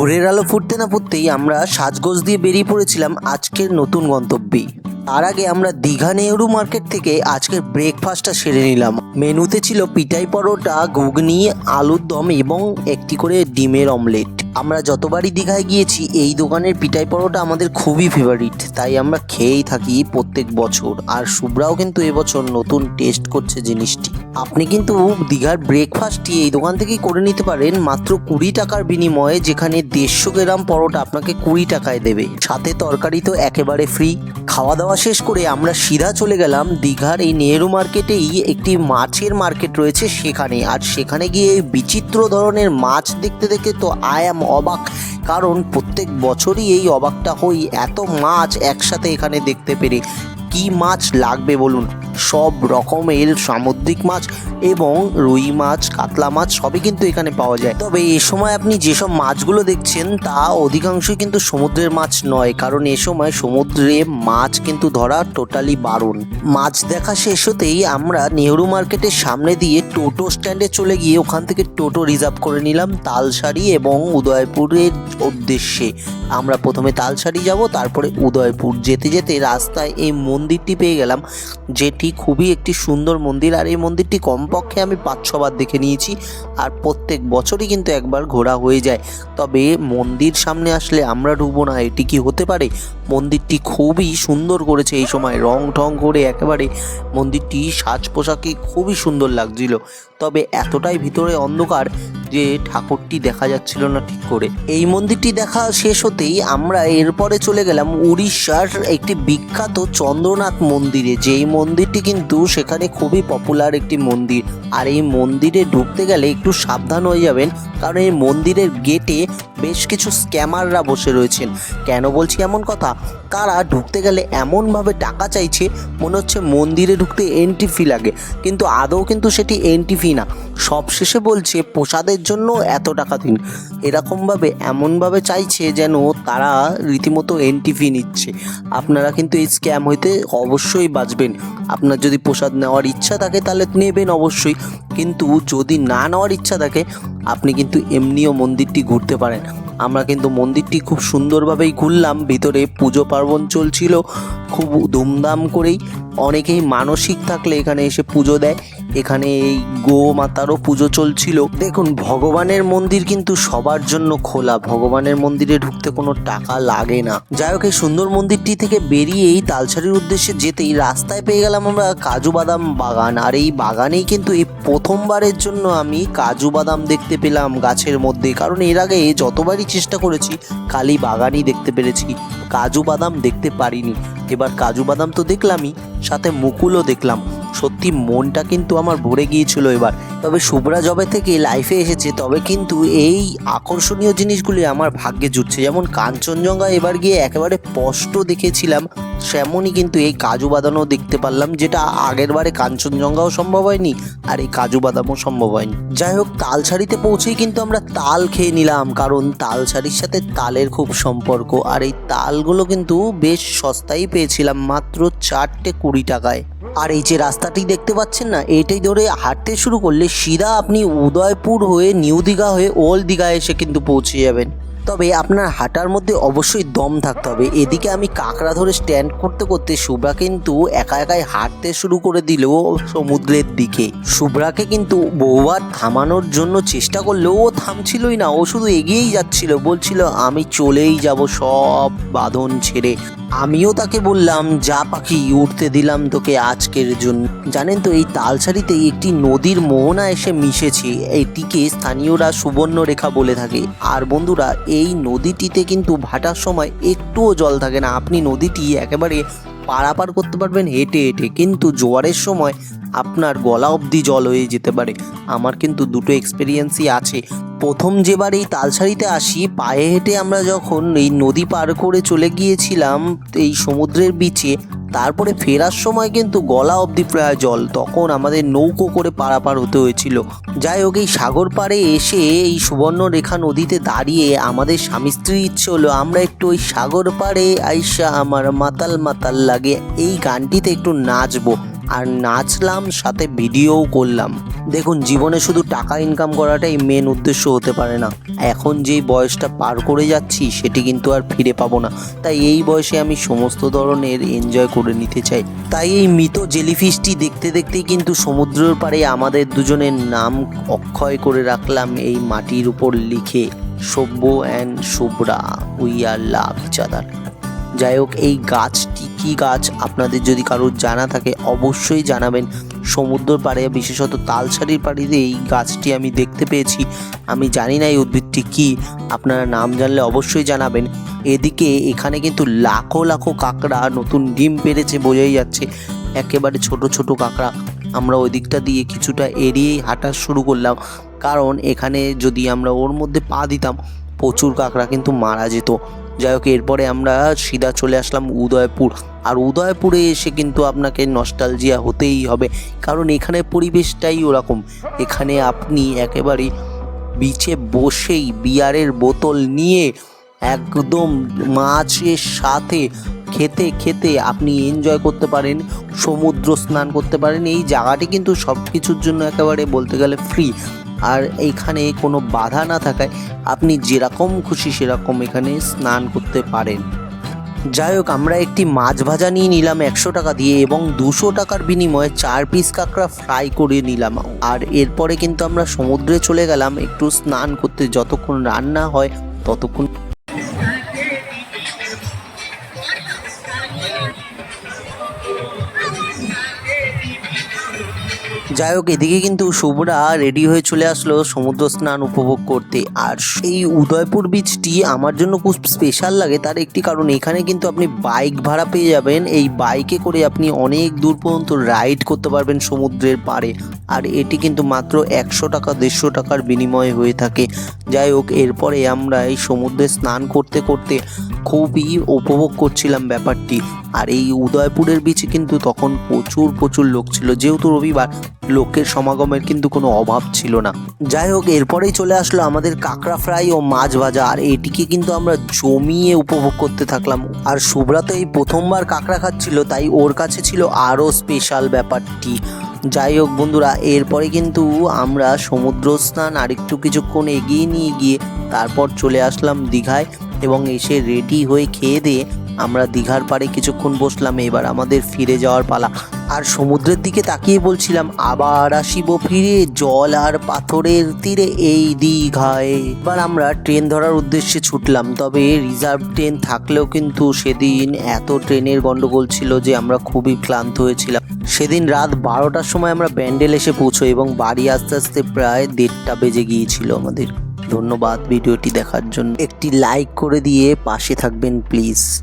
ভোরের আলো ফুটতে না ফুটতেই আমরা সাজগোজ দিয়ে বেরিয়ে পড়েছিলাম আজকের নতুন গন্তব্যে। তার আগে আমরা দীঘা নেহরু মার্কেট থেকে আজকের ব্রেকফাস্টটা সেরে নিলাম। মেনুতে ছিল পিটাই পরোটা, ঘুগনি, আলুর দম এবং একটি করে ডিমের অমলেট। আমরা যতবারই দীঘায় গিয়েছি, এই দোকানের পিটাই পরোটা আমাদের খুবই ফেভারিট তাই আমরা খেয়েই থাকি প্রত্যেক বছর। আর শুভ্রাও কিন্তু এবছর নতুন টেস্ট করছে জিনিসটি। আপনি কিন্তু দীঘার ব্রেকফাস্টটি এই দোকান থেকেই করে নিতে পারেন মাত্র কুড়ি টাকার বিনিময়ে যেখানে দেড়শো গ্রাম পরোটা আপনাকে কুড়ি টাকায় দেবে। সাথে তরকারি তো একেবারে ফ্রি খাওয়া দাওয়া শেষ করে আমরা সিধা চলে গেলাম দীঘার এই নেহেরু মার্কেটেই একটি মাছের মার্কেট রয়েছে সেখানে। আর সেখানে গিয়ে বিচিত্র ধরনের মাছ দেখতে দেখতে তো আই অ্যাম অবাক। কারণ প্রত্যেক বছরই এই অবাকটা হই। এত মাছ একসাথে এখানে দেখতে পেরে। কি মাছ লাগবে বলুন? সব রকমের সামুদ্রিক মাছ এবং রুই মাছ, কাতলা মাছ সবই কিন্তু এখানে পাওয়া যায়। তবে এ সময় আপনি যেসব মাছগুলো দেখছেন, তা অধিকাংশই কিন্তু সমুদ্রের মাছ নয়, কারণ এ সময় সমুদ্রে মাছ কিন্তু ধরা টোটালি বারণ। মাছ দেখা শেষ হতেই আমরা নেহরু মার্কেটের সামনে দিয়ে টোটো স্ট্যান্ডে চলে গিয়ে ওখান থেকে টোটো রিজার্ভ করে নিলাম তালসারি এবং উদয়পুরের উদ্দেশ্যে। আমরা প্রথমে তালসারি যাব, তারপরে উদয়পুর। যেতে যেতে রাস্তায় এই মন্দিরটি পেয়ে গেলাম, যেটি খুবই একটি সুন্দর মন্দির, আর এই মন্দিরটি কমপক্ষে আমি পাঁচ ছবার দেখে নিয়েছি, আর প্রত্যেক বছরই কিন্তু একবার ঘোরা হয়ে যায়। তবে মন্দির সামনে আসলে আমরা ঢুকবো না, এটি কি হতে পারে? মন্দিরটি খুবই সুন্দর করেছে এই সময়, রং ঠং করে একেবারে মন্দিরটি সাজ পোশাকে খুবই সুন্দর লাগছিল। তবে এতটাই ভিতরে অন্ধকার যে ঠাকুরটি দেখা যাচ্ছিল না ঠিক করে। এই মন্দিরটি দেখা শেষ হতেই আমরা এরপরে চলে গেলাম উড়িষ্যার একটি বিখ্যাত চন্দ্রনাথ মন্দিরে। যেই মন্দিরটি কিন্তু সেখানে খুবই পপুলার একটি মন্দির। আর এই মন্দিরে ঢুকতে গেলে একটু সাবধান হয়ে যাবেন, কারণ এই মন্দিরের গেটে বেশ কিছু স্ক্যামাররা বসে রয়েছেন। কেন বলছি এমন কথা? তারা ঢুকতে গেলে এমনভাবে টাকা চাইছে, মনে হচ্ছে মন্দিরে ঢুকতে এন্ট্রি ফি লাগে। কিন্তু আদৌ কিন্তু সেটি এন্ট্রি ফি না। সবশেষে বলছে, প্রসাদের জন্য এত টাকা দিন। এরকমভাবে, এমনভাবে চাইছে যেন তারা রীতিমতো এন্ট্রি ফি নিচ্ছে। আপনারা কিন্তু এই স্ক্যাম হইতে অবশ্যই বাঁচবেন। আপনার যদি প্রসাদ নেওয়ার ইচ্ছা থাকে, তাহলে নেবেন অবশ্যই। কিন্তু যদি না নেওয়ার ইচ্ছা থাকে, আপনি কিন্তু এমনিও মন্দিরটি ঘুরতে পারেন। আমরা কিন্তু মন্দিরটি খুব সুন্দরভাবেই ঘুরলাম। ভিতরে পুজো পার্বণ চলছিল, খুব ধুমধাম করেই। অনেকেই মানসিক থাকলে এখানে এসে পুজো দেয়। এখানে এই গো মাতারও পুজো চলছিল। দেখুন, ভগবানের মন্দির কিন্তু সবার জন্য খোলা। ভগবানের মন্দিরে ঢুকতে কোনো টাকা লাগে না। যাই হোক, এই সুন্দর মন্দিরটি থেকে বেরিয়েই তালসারির উদ্দেশ্যে যেতেই রাস্তায় পেয়ে গেলাম আমরা কাজু বাদাম বাগান। আর এই বাগানেই কিন্তু এই প্রথমবারের জন্য আমি কাজু বাদাম দেখতে পেলাম গাছের মধ্যে। কারণ এর আগে যতবারই চেষ্টা করেছি খালি বাগানই দেখতে পেরেছি কাজু বাদাম দেখতে পারিনি। এবার কাজু বাদাম তো দেখলামই, সাথে মুকুলও দেখলাম। সত্যি মনটা কিন্তু আমার ভরে গিয়েছিল এবার। তবে শুভ্রা জবে থেকে লাইফে এসেছে, তবে কিন্তু এই আকর্ষণীয় জিনিসগুলি আমার ভাগ্যে জুটছে। যেমন কাঞ্চনজঙ্ঘা এবার গিয়ে একেবারে স্পষ্ট দেখেছিলাম সেমনই কিন্তু এই কাজু বাদামও দেখতে পারলাম, যেটা আগের বারে কাঞ্চনজঙ্ঘাও সম্ভব হয়নি, আর এই কাজু বাদামও সম্ভব হয়নি। যাই হোক তালসারিতে পৌঁছেই কিন্তু আমরা তাল খেয়ে নিলাম, কারণ তালসারির সাথে তালের খুব সম্পর্ক, আর এই তালগুলো কিন্তু বেশ সস্তায় পেয়েছিলাম, মাত্র চারটে কুড়ি টাকায়। আর এই যে রাস্তাটি দেখতে পাচ্ছেন না এটাই ধরে হাঁটতে শুরু করলে সিধা আপনি উদয়পুর হয়ে নিউ দীঘা হয়ে ওল্ড দীঘা এসে কিন্তু পৌঁছে যাবেন। তবে আপনার হাঁটার মধ্যে অবশ্যই দম থাকতে হবে। এদিকে আমি কাঁকড়া ধরে স্ট্যান্ড করতে করতে শুভ্রা কিন্তু একা একাই হাঁটতে শুরু করে দিল সমুদ্রের দিকে। শুভ্রাকে কিন্তু বহুবার থামানোর জন্য চেষ্টা করলেও ও থামছিলই না। ও শুধু এগিয়েই যাচ্ছিল, বলছিল, আমি চলেই যাব সব বাঁধন ছেড়ে। আমিও তাকে বললাম, যা পাখি উঠতে দিলাম তোকে আজকের জন্য। জানেন তো, এই তালসারিতে একটি নদীর মোহনা এসে মিশেছে। এটিকে স্থানীয়রা সুবর্ণ রেখা বলে থাকে। আর বন্ধুরা, এই নদীটিতে কিন্তু ভাটার সময় একটুও জল থাকে না। আপনি নদীটি একেবারে পারাপার করতে পারবেন হেঁটে হেঁটে। কিন্তু জোয়ারের সময় আপনার গলা অবধি জল হয়ে যেতে পারে। আমার কিন্তু দুটো এক্সপিরিয়েন্সই আছে। প্রথম যেবার এই তালসারিতে আসি, পায়ে হেঁটে আমরা যখন এই নদী পার করে চলে গিয়েছিলাম এই সমুদ্রের বিচে, তারপরে ফেরার সময় কিন্তু গলা অবধি প্রায় জল। তখন আমাদের নৌকো করে পারাপার হতে হয়েছিল। যাই হোক, এই সাগর পাড়ে এসে এই সুবর্ণরেখা নদীতে দাঁড়িয়ে আমাদের স্বামী স্ত্রীর ইচ্ছে হলো, আমরা একটু ওই সাগর পাড়ে আইসা আমার মাতাল মাতাল লাগে, এই গানটিতে একটু নাচবো। আর নাচলাম, সাথে ভিডিওও করলাম। দেখুন, জীবনে শুধু টাকা ইনকাম করাটাই মেন উদ্দেশ্য হতে পারে না। এখন যেই বয়সটা পার করে যাচ্ছি, সেটি কিন্তু আর ফিরে পাবো না। তাই এই বয়সে আমি সমস্ত ধরনের এনজয় করে নিতে চাই। তাই এই মৃত জেলিফিশটি দেখতে দেখতেই কিন্তু সমুদ্রের পাড়ে আমাদের দুজনের নাম অক্ষয় করে রাখলাম এই মাটির উপর লিখে, Sabhya and Shubhra we are love চাদার যাই হোক, এই গাছটি কী গাছ আপনাদের যদি কারোর জানা থাকে, অবশ্যই জানাবেন। সমুদ্র পাড়ে, বিশেষত তালসারির পাড়িতে এই গাছটি আমি দেখতে পেয়েছি। আমি জানি না এই উদ্ভিদটি কী। আপনারা নাম জানলে অবশ্যই জানাবেন। এদিকে এখানে কিন্তু লাখো লাখো কাঁকড়া নতুন ডিম পেরেছে বোঝাই যাচ্ছে। একেবারে ছোট ছোট কাঁকড়া। আমরা ওই দিকটা দিয়ে কিছুটা এড়িয়েই হাঁটা শুরু করলাম। কারণ এখানে যদি আমরা ওর মধ্যে পা দিতাম, প্রচুর কাঁকড়া কিন্তু মারা যেত। যাই হোক, এরপরে আমরা সিধা চলে আসলাম উদয়পুর। আর উদয়পুরে এসে কিন্তু আপনাকে নস্টালজিয়া হতেই হবে, কারণ এখানে পরিবেশটাই ওরকম। এখানে আপনি একেবারে বিচে বসেই বিয়ারের বোতল নিয়ে একদম মাছের সাথে খেতে খেতে আপনি এনজয় করতে পারেন, সমুদ্র স্নান করতে পারেন, এই জায়গাটি কিন্তু সব কিছুর জন্য একেবারে বলতে গেলে ফ্রি আর এইখানে কোনো বাধা না থাকায় আপনি যেরকম খুশি সেরকম এখানে স্নান করতে পারেন। যাই হোক, আমরা একটি মাছ ভাজা নিয়ে নিলাম একশো টাকা দিয়ে এবং দুশো টাকার বিনিময়ে চার পিস কাঁকড়া ফ্রাই করে নিলাম। আর এরপরে কিন্তু আমরা সমুদ্রে চলে গেলাম একটু স্নান করতে। যতক্ষণ রান্না হয় ততক্ষণ যাই হোক, এদিকে কিন্তু শুভরা রেডি হয়ে চলে আসলো সমুদ্র স্নান উপভোগ করতে। আর সেই উদয়পুর বিচটি আমার জন্য খুব স্পেশাল লাগে। তার একটি কারণ, এখানে কিন্তু আপনি বাইক ভাড়া পেয়ে যাবেন। এই বাইকে করে আপনি অনেক দূর পর্যন্ত রাইড করতে পারবেন সমুদ্রের পাড়ে। আর এটি কিন্তু মাত্র একশো টাকা, দেড়শো টাকার বিনিময়ে হয়ে থাকে। যাই হোক, এরপরে আমরা এই সমুদ্রে স্নান করতে করতে খুবই উপভোগ করছিলাম ব্যাপারটি। আর এই উদয়পুরের বিচে কিন্তু তখন প্রচুর প্রচুর লোক ছিল। যেহেতু রবিবার লোকের সমাগমের কিন্তু কোনো অভাব ছিল না। যাই হোক, এরপরেই চলে আসলো আমাদের কাঁকড়া ফ্রাই ও মাছ ভাজা। আর এটিকে কিন্তু আমরা জমিয়ে উপভোগ করতে থাকলাম। আর শুভ্রা তো এই প্রথমবার কাঁকড়া খাচ্ছিল, তাই ওর কাছে ছিল আরও স্পেশাল ব্যাপারটি। যাই হোক বন্ধুরা, এরপরে কিন্তু আমরা সমুদ্র স্নান আরেকটু কিছুক্ষণ এগিয়ে নিয়ে গিয়ে তারপর চলে আসলাম দীঘায় এবং এসে রেডি হয়ে খেয়ে দিয়ে আমরা দীঘার পাড়ে কিছুক্ষণ বসলাম, এবার আমাদের ফিরে যাওয়ার পালা। আর সমুদ্রের দিকে তাকিয়ে বলছিলাম, আবার আসিব ফিরে, জল আর পাথরের তীরে এই দীঘায়। এবার আমরা ট্রেন ধরার উদ্দেশ্যে ছুটলাম, তবে রিজার্ভ ট্রেন থাকলেও কিন্তু সেদিন এত ট্রেনের গন্ডগোল ছিল যে আমরা খুবই ক্লান্ত হয়েছিলাম। সেদিন রাত বারোটার সময় আমরা ব্যান্ডেল এসে পৌঁছোই এবং বাড়ি আস্তে আস্তে প্রায় দেড়টা বেজে গিয়েছিল আমাদের। ধন্যবাদ ভিডিওটি দেখার জন্য। একটি লাইক করে দিয়ে পাশে থাকবেন, প্লিজ।